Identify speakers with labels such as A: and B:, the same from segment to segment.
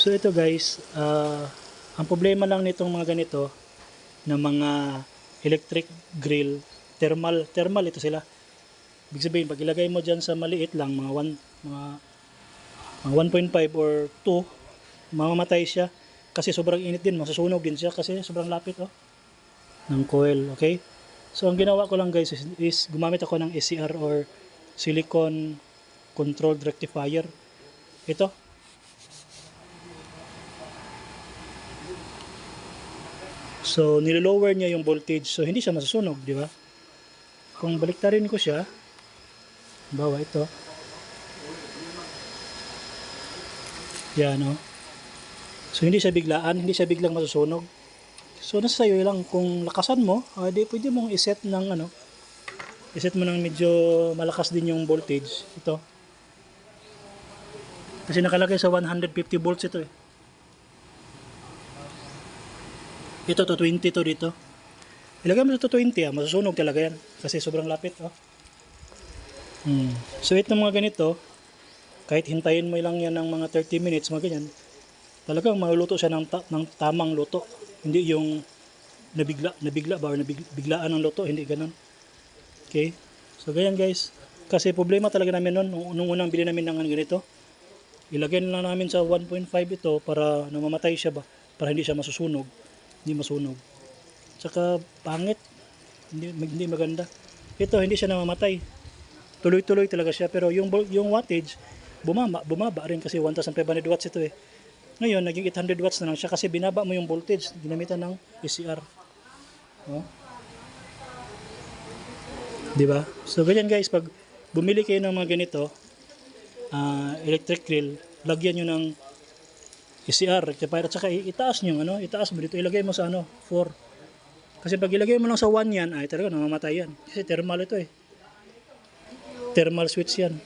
A: So ito guys, ah, ang problema lang nitong mga ganito na mga electric grill, thermal, thermal ito sila. Ibig sabihin, pag ilagay mo dyan sa maliit lang, mga 1, mga, mga 1.5 or 2, mamamatay siya. Kasi sobrang init din, masusunog din siya kasi sobrang lapit oh, ng coil, okay? So ang ginawa ko lang guys is, is gumamit ako ng SCR or silicone controlled rectifier. Ito, So, nilolower niya yung voltage. So, hindi siya masusunog, di ba? Kung baliktarin ko siya, bawa ito. Yan, no? So, hindi siya biglaan, hindi siya biglang masusunog. So, nasa sa'yo lang, kung lakasan mo, ah, di pwede mong iset ng, ano, iset mo ng medyo malakas din yung voltage. Ito. Kasi nakalagay sa 150 volts ito eh. Ito to 20 to dito. Ilagay mo to 20 ah, masusunog talaga yan kasi sobrang lapit oh. Hmm. So ito mga ganito, kahit hintayin mo lang yan ng mga 30 minutes, mga ganyan, talagang maluluto siya ng, ta- ng tamang luto. Hindi yung nabigla, nabigla ba or nabiglaan ng luto, hindi ganun. Okay? So ganyan guys. Kasi problema talaga namin noon, nung, nung unang bili namin ng ganito, ilagay na lang namin sa 1.5 ito para namamatay siya ba, para hindi siya masusunog hindi masunog. Tsaka pangit, hindi, hindi maganda. Ito hindi siya namamatay. Tuloy-tuloy talaga siya pero yung yung wattage bumaba, bumaba rin kasi 1500 watts ito eh. Ngayon naging 800 watts na lang siya kasi binaba mo yung voltage ginamitan ng ECR. Oh. 'Di ba? So ganyan guys pag bumili kayo ng mga ganito ah, electric grill, lagyan nyo ng ECR, rectifier at saka itaas nyo, ano, itaas mo dito, ilagay mo sa ano, 4. Kasi pag ilagay mo lang sa 1 yan, ay talaga namamatay yan. Kasi thermal ito eh. Thermal switch yan.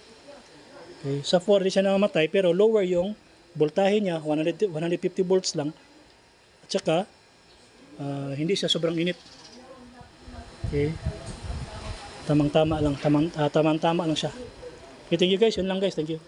A: Okay. Sa 4 di siya namamatay pero lower yung voltahe niya, 100, 150 volts lang. At saka, ah, hindi siya sobrang init. Okay. Tamang-tama lang, tamang, ah, tamang-tama lang siya. Okay, thank you guys. Yun lang guys. Thank you.